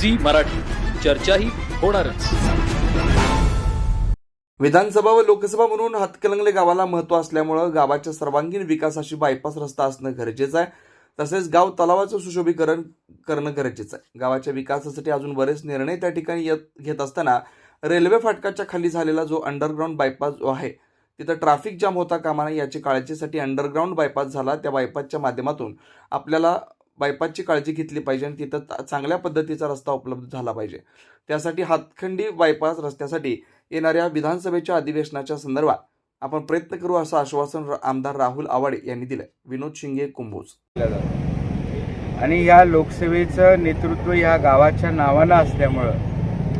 Zee Marathi. चर्चाही होणारच. विधानसभा व लोकसभा म्हणून हातकलंगले गावाला महत्त्व असल्यामुळं गावाच्या सर्वांगीण विकासाशी बायपास रस्ता असणं गरजेचं आहे. तसेच गाव तलावाचं सुशोभीकरण करणं गरजेचं आहे. गावाच्या विकासासाठी अजून बरेच निर्णय त्या ठिकाणी येत घेत असताना रेल्वे फाटकाच्या खाली झालेला जो अंडरग्राऊंड बायपास जो आहे तिथं ट्रॅफिक जाम होता कामा नये याची काळजीसाठी अंडरग्राऊंड बायपास झाला. त्या बायपासच्या माध्यमातून आपल्याला बायपासची काळजी घेतली पाहिजे आणि तिथं चांगल्या पद्धतीचा रस्ता उपलब्ध झाला पाहिजे. त्यासाठी हातखंडी बायपास रस्त्यासाठी येणाऱ्या विधानसभेच्या अधिवेशनाच्या संदर्भात आपण प्रयत्न करू असं आश्वासन आमदार राहुल आवाडे यांनी दिलंय. विनोद शिंगे कुंभोज. आणि या लोकसेवेचं नेतृत्व या गावाच्या नावानं असल्यामुळं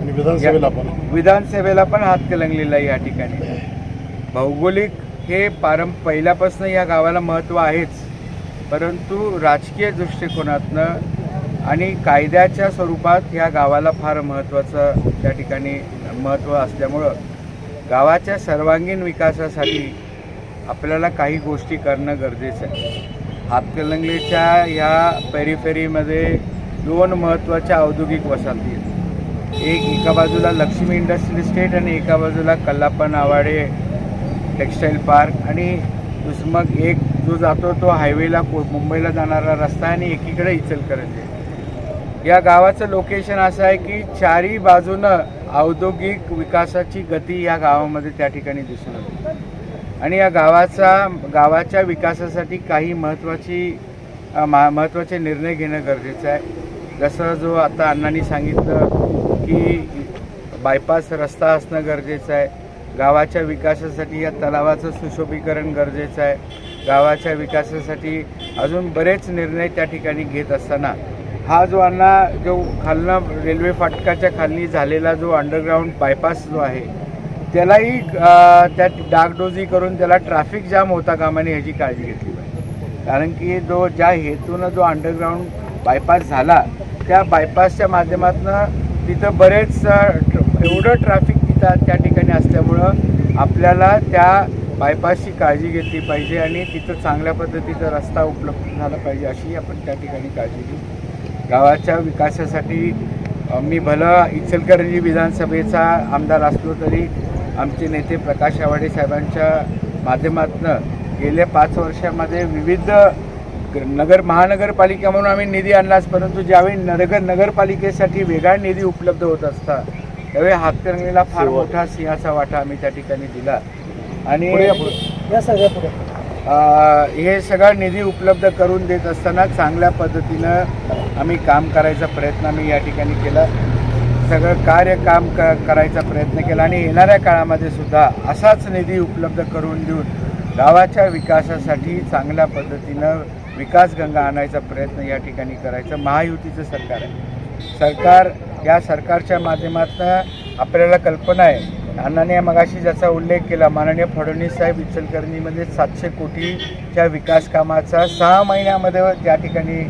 आणि विधानसभेला पण. विधानसभेला पण हात कलंगलेला आहे या ठिकाणी. भौगोलिक हे पारं पहिल्यापासून या गावाला महत्त्व आहेच. परंतु राजकीय दृष्टिकोनातनं आणि कायद्याच्या स्वरूपात ह्या गावाला फार महत्त्वाचं त्या ठिकाणी महत्त्व असल्यामुळं गावाच्या सर्वांगीण विकासासाठी आपल्याला काही गोष्टी करणं गरजेचं आहे. हातकलंगलेच्या ह्या पेरिफेरीमध्ये दोन महत्त्वाच्या औद्योगिक वसाहती आहेत. एक एका बाजूला लक्ष्मी इंडस्ट्रियल इस्टेट आणि एका बाजूला कल्लापन आवाडे टेक्स्टाईल पार्क आणि दुसमग एक जो जातो तो हायवेला को मुंबईला जाणारा रस्ता आहे आणि एकीकडे इचलकरंजी या गावाचं लोकेशन असं आहे की चारी बाजूनं औद्योगिक विकासाची गती या गावामध्ये त्या ठिकाणी दिसून येते. आणि या गावाचा गावाच्या विकासासाठी काही महत्त्वाची मा महत्त्वाचे निर्णय घेणं गरजेचं आहे. जसं जो आता अण्णांनी सांगितलं की बायपास रस्ता असणं गरजेचं आहे. गावाच्या विकासासाठी या तलावाचं सुशोभीकरण गरजेचं आहे. गावाच्या विकासासाठी अजून बरेच निर्णय त्या ठिकाणी घेत असताना हा जो अण्णा जो खालनं रेल्वे फाटकाच्या खाली झालेला जो अंडरग्राऊंड बायपास जो आहे त्यालाही त्या त्यात डागडोजी करून त्याला ट्रॅफिक जाम होता कामाने ह्याची काळजी घेतली पाहिजे. कारण की जो ज्या हेतूनं जो अंडरग्राऊंड बायपास झाला त्या बायपासच्या माध्यमातून तिथं बरेच ट्र- एवढं ट्रॅफिक तिथं त्या ठिकाणी असल्यामुळं आपल्याला त्या बायपासची काळजी घेतली पाहिजे आणि तिथं चांगल्या पद्धतीचा रस्ता उपलब्ध झाला पाहिजे अशी आपण त्या ठिकाणी काळजी घेऊ. गावाच्या विकासासाठी मी भलं इचलकरंजी विधानसभेचा आमदार असलो तरी आमचे नेते प्रकाश आवाडे साहेबांच्या माध्यमातून गेल्या पाच वर्षामध्ये विविध नगर महानगरपालिका म्हणून आम्ही निधी आणलाच परंतु ज्यावेळी नगर नगरपालिकेसाठी वेगळा निधी उपलब्ध होत असता त्यावेळी हातकणंगलेला फार मोठा सिंहाचा वाटा आम्ही त्या ठिकाणी दिला. आणि या सगळ्या पुढे. हे सगळा निधी उपलब्ध करून देत असताना चांगल्या पद्धतीनं आम्ही काम करायचा प्रयत्न आम्ही या ठिकाणी केला. सगळं कार्य काम क करायचा प्रयत्न केला आणि येणाऱ्या काळामध्ये सुद्धा असाच निधी उपलब्ध करून देऊन गावाच्या विकासासाठी चांगल्या पद्धतीनं विकास गंगा आणायचा प्रयत्न या ठिकाणी करायचं. महायुतीचं सरकार आहे. सरकार या सरकारच्या माध्यमातून आपल्याला कल्पना आहे. अण्णाने मगाशी ज्याचा उल्लेख केला माननीय फडणवीस साहेब इचलकरणीमध्ये सातशे कोटीच्या विकास कामाचा सहा महिन्यामध्ये त्या ठिकाणी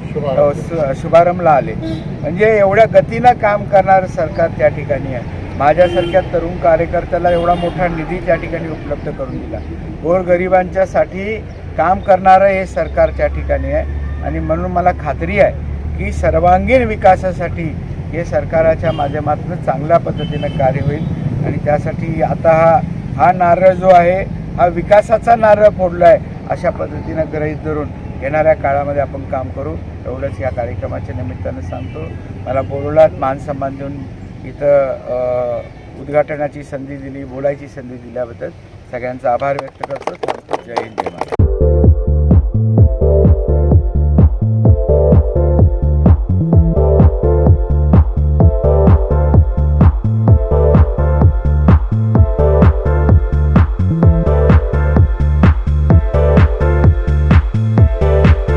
शुभारंभला आले. म्हणजे एवढ्या गतीनं काम करणारं सरकार त्या ठिकाणी आहे. माझ्यासारख्या तरुण कार्यकर्त्याला एवढा मोठा निधी त्या ठिकाणी उपलब्ध करून दिला. गोरगरिबांच्यासाठी काम करणारं हे सरकार त्या ठिकाणी आहे. आणि म्हणून मला खात्री आहे की सर्वांगीण विकासासाठी हे सरकाराच्या माध्यमातून चांगल्या पद्धतीनं कार्य होईल. आणि त्यासाठी आता हा हा नारळ जो आहे हा विकासाचा नारळ फोडला आहे अशा पद्धतीनं ग्रहित धरून येणाऱ्या काळामध्ये आपण काम करू. एवढंच या कार्यक्रमाच्या निमित्तानं सांगतो. मला बोलवलात मान सन्मान देऊन इथं उद्घाटनाची संधी दिली बोलायची संधी दिल्याबद्दल सगळ्यांचा आभार व्यक्त करतो. जय हिंद जय